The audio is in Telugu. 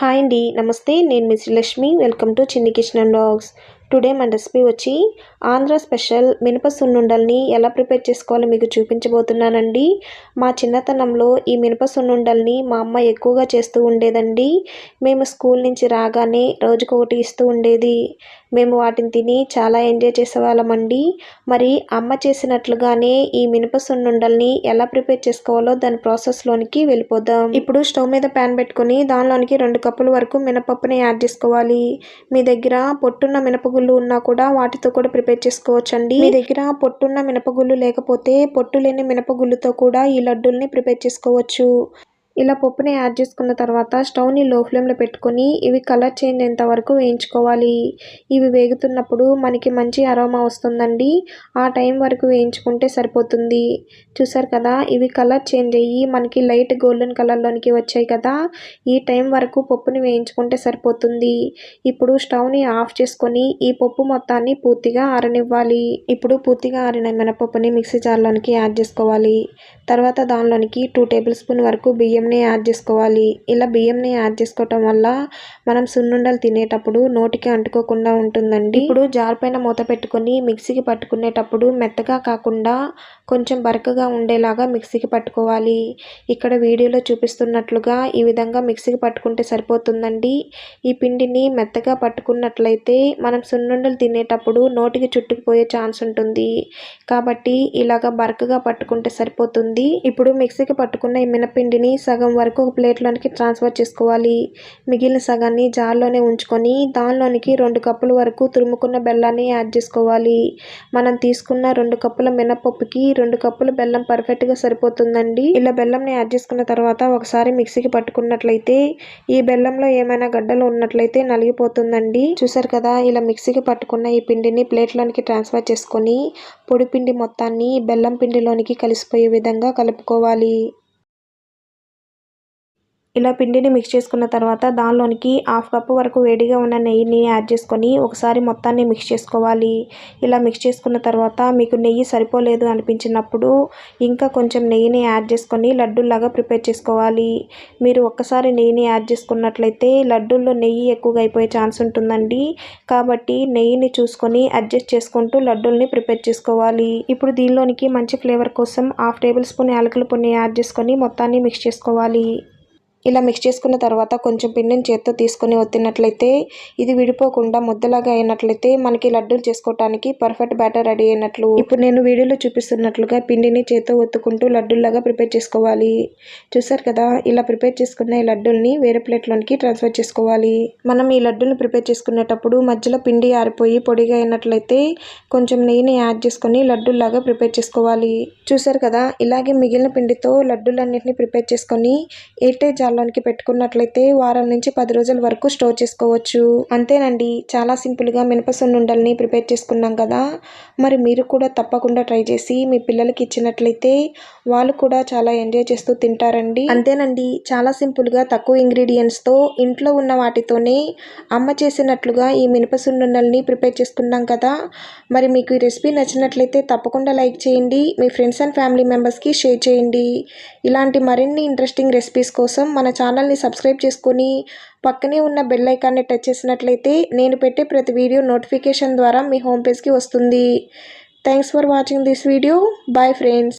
హాయ్ అండి నమస్తే నేను miss Lakshmi welcome to Chinni kitchen dogs. Today మన రెసిపీ వచ్చి ఆంధ్ర స్పెషల్ మినప సున్నుండల్ని ఎలా ప్రిపేర్ చేసుకోవాలో మీకు చూపించబోతున్నానండి. మా చిన్నతనంలో ఈ మినప సున్నుండల్ని మా అమ్మ ఎక్కువగా చేస్తూ ఉండేదండి. మేము స్కూల్ నుంచి రాగానే రోజుకొకటి ఇస్తూ ఉండేది. మేము వాటిని తిని చాలా ఎంజాయ్ చేసేవాళ్ళమండి. మరి అమ్మ చేసినట్లుగానే ఈ మినప సున్నుండల్ని ఎలా ప్రిపేర్ చేసుకోవాలో దాని ప్రాసెస్లోనికి వెళ్ళిపోదాం. ఇప్పుడు స్టవ్ మీద ప్యాన్ పెట్టుకొని దానిలోనికి రెండు కప్పుల వరకు మినపప్పుని యాడ్ చేసుకోవాలి. మీ దగ్గర పొట్టున్న మినపగుళ్ళు ఉన్నా కూడా వాటితో కూడా ప్రిపేర్ చేసుకోవచ్చు అండి మీ దగ్గర పొట్టున్న మినపగుళ్ళు లేకపోతే పొట్టు లేని మినపగుళ్ళుతో కూడా ఈ లడ్డూల్ని ప్రిపేర్ చేసుకోవచ్చు. ఇలా పప్పుని యాడ్ చేసుకున్న తర్వాత స్టవ్ని లో ఫ్లేమ్లో పెట్టుకొని ఇవి కలర్ చేంజ్ అయ్యేంత వరకు వేయించుకోవాలి. ఇవి వేగుతున్నప్పుడు మనకి మంచి అరోమా వస్తుందండి. ఆ టైం వరకు వేయించుకుంటే సరిపోతుంది. చూసారు కదా ఇవి కలర్ చేంజ్ అయ్యి మనకి లైట్ గోల్డెన్ కలర్లోనికి వచ్చాయి కదా ఈ టైం వరకు పప్పుని వేయించుకుంటే సరిపోతుంది. ఇప్పుడు స్టవ్ని ఆఫ్ చేసుకొని ఈ పప్పు మొత్తాన్ని పూర్తిగా ఆరనివ్వాలి. ఇప్పుడు పూర్తిగా ఆరిన మినపప్పుని మిక్సీ జార్లోనికి యాడ్ చేసుకోవాలి. తర్వాత దానిలోనికి టూ టేబుల్ స్పూన్ వరకు బియ్యంని యాడ్ చేసుకోవాలి. ఇలా బియ్యంని యాడ్ చేసుకోవటం వల్ల మనం సున్నుండలు తినేటప్పుడు నోటికి అంటుకోకుండా ఉంటుందండి. ఇప్పుడు జార్ పైన మూత పెట్టుకొని మిక్సీకి పట్టుకునేటప్పుడు మెత్తగా కాకుండా కొంచెం బరకగా ఉండేలాగా మిక్సీకి పట్టుకోవాలి. ఇక్కడ వీడియోలో చూపిస్తున్నట్లుగా ఈ విధంగా మిక్సీకి పట్టుకుంటే సరిపోతుందండి. ఈ పిండిని మెత్తగా పట్టుకున్నట్లయితే మనం సున్నుండలు తినేటప్పుడు నోటికి చుట్టుకుపోయే ఛాన్స్ ఉంటుంది. కాబట్టి ఇలాగ బరకగా పట్టుకుంటే సరిపోతుంది. ఇప్పుడు మిక్సీకి పట్టుకున్న ఈ మినపిండిని సగం సగం వరకు ఒక ప్లేట్లోనికి ట్రాన్స్ఫర్ చేసుకోవాలి. మిగిలిన సగాన్ని జార్లోనే ఉంచుకొని దానిలోనికి రెండు కప్పుల వరకు తురుముకున్న బెల్లాన్ని యాడ్ చేసుకోవాలి. మనం తీసుకున్న రెండు కప్పుల మినపప్పుకి రెండు కప్పుల బెల్లం పర్ఫెక్ట్గా సరిపోతుందండి. ఇలా బెల్లంని యాడ్ చేసుకున్న తర్వాత ఒకసారి మిక్సీకి పట్టుకున్నట్లయితే ఈ బెల్లంలో ఏమైనా గడ్డలు ఉన్నట్లయితే నలిగిపోతుందండి. చూసారు కదా ఇలా మిక్సీకి పట్టుకున్న ఈ పిండిని ప్లేట్లోనికి ట్రాన్స్ఫర్ చేసుకొని పొడి పిండి మొత్తాన్ని బెల్లం పిండిలోనికి కలిసిపోయే విధంగా కలుపుకోవాలి. ఇలా పిండిని మిక్స్ చేసుకున్న తర్వాత దానిలోనికి హాఫ్ కప్ వరకు వేడిగా ఉన్న నెయ్యిని యాడ్ చేసుకొని ఒకసారి మొత్తాన్ని మిక్స్ చేసుకోవాలి. ఇలా మిక్స్ చేసుకున్న తర్వాత మీకు నెయ్యి సరిపోలేదు అనిపించినప్పుడు ఇంకా కొంచెం నెయ్యిని యాడ్ చేసుకొని లడ్డూలాగా ప్రిపేర్ చేసుకోవాలి. మీరు ఒక్కసారి నెయ్యిని యాడ్ చేసుకున్నట్లయితే లడ్డూల్లో నెయ్యి ఎక్కువగా అయిపోయే ఛాన్స్ ఉంటుందండి. కాబట్టి నెయ్యిని చూసుకొని అడ్జస్ట్ చేసుకుంటూ లడ్డూల్ని ప్రిపేర్ చేసుకోవాలి. ఇప్పుడు దీనిలోనికి మంచి ఫ్లేవర్ కోసం హాఫ్ టేబుల్ స్పూన్ యాలకుల పొడిని యాడ్ చేసుకొని మొత్తాన్ని మిక్స్ చేసుకోవాలి. ఇలా మిక్స్ చేసుకున్న తర్వాత కొంచెం పిండిని చేత్తో తీసుకొని ఒత్తినట్లయితే ఇది విడిపోకుండా ముద్దలాగా అయినట్లయితే మనకి లడ్డూలు చేసుకోవటానికి పర్ఫెక్ట్ బ్యాటర్ రెడీ అయినట్లు. ఇప్పుడు నేను వీడియోలో చూపిస్తున్నట్లుగా పిండిని చేత్తో ఒత్తుకుంటూ లడ్డూలాగా ప్రిపేర్ చేసుకోవాలి. చూసారు కదా ఇలా ప్రిపేర్ చేసుకున్న ఈ లడ్డూల్ని వేరే ప్లేట్లోనికి ట్రాన్స్ఫర్ చేసుకోవాలి. మనం ఈ లడ్డూని ప్రిపేర్ చేసుకునేటప్పుడు మధ్యలో పిండి ఆరిపోయి పొడిగా అయినట్లయితే కొంచెం నెయ్యిని యాడ్ చేసుకొని లడ్డూలాగా ప్రిపేర్ చేసుకోవాలి. చూసారు కదా ఇలాగే మిగిలిన పిండితో లడ్డూలన్నింటినీ ప్రిపేర్ చేసుకొని ఎయిర్టైట్ జార్లోనికి పెట్టుకున్నట్లయితే వారం నుంచి పది రోజుల వరకు స్టోర్ చేసుకోవచ్చు. అంతేనండి. చాలా సింపుల్గా మినప సున్నుండల్ని ప్రిపేర్ చేసుకున్నాం కదా. మరి మీరు కూడా తప్పకుండా ట్రై చేసి మీ పిల్లలకి ఇచ్చినట్లయితే వాళ్ళు కూడా చాలా ఎంజాయ్ చేస్తూ తింటారండి. అంతేనండి. చాలా సింపుల్గా తక్కువ ఇంగ్రీడియంట్స్తో ఇంట్లో ఉన్న వాటితోనే అమ్మ చేసినట్లుగా ఈ మినప సున్నుండల్ని ప్రిపేర్ చేసుకున్నాం కదా. మరి మీకు ఈ రెసిపీ నచ్చినట్లయితే తప్పకుండా లైక్ చేయండి. మీ ఫ్రెండ్స్ అండ్ ఫ్యామిలీ మెంబర్స్కి షేర్ చేయండి. ఇలాంటి మరిన్ని ఇంట్రెస్టింగ్ రెసిపీస్ కోసం మన ఛానల్ని సబ్స్క్రైబ్ చేసుకొని పక్కనే ఉన్న బెల్ ఐకాన్ని టచ్ చేసినట్లయితే నేను పెట్టే ప్రతి వీడియో నోటిఫికేషన్ ద్వారా మీ హోమ్ పేజ్కి వస్తుంది. Thanks for watching this video bye friends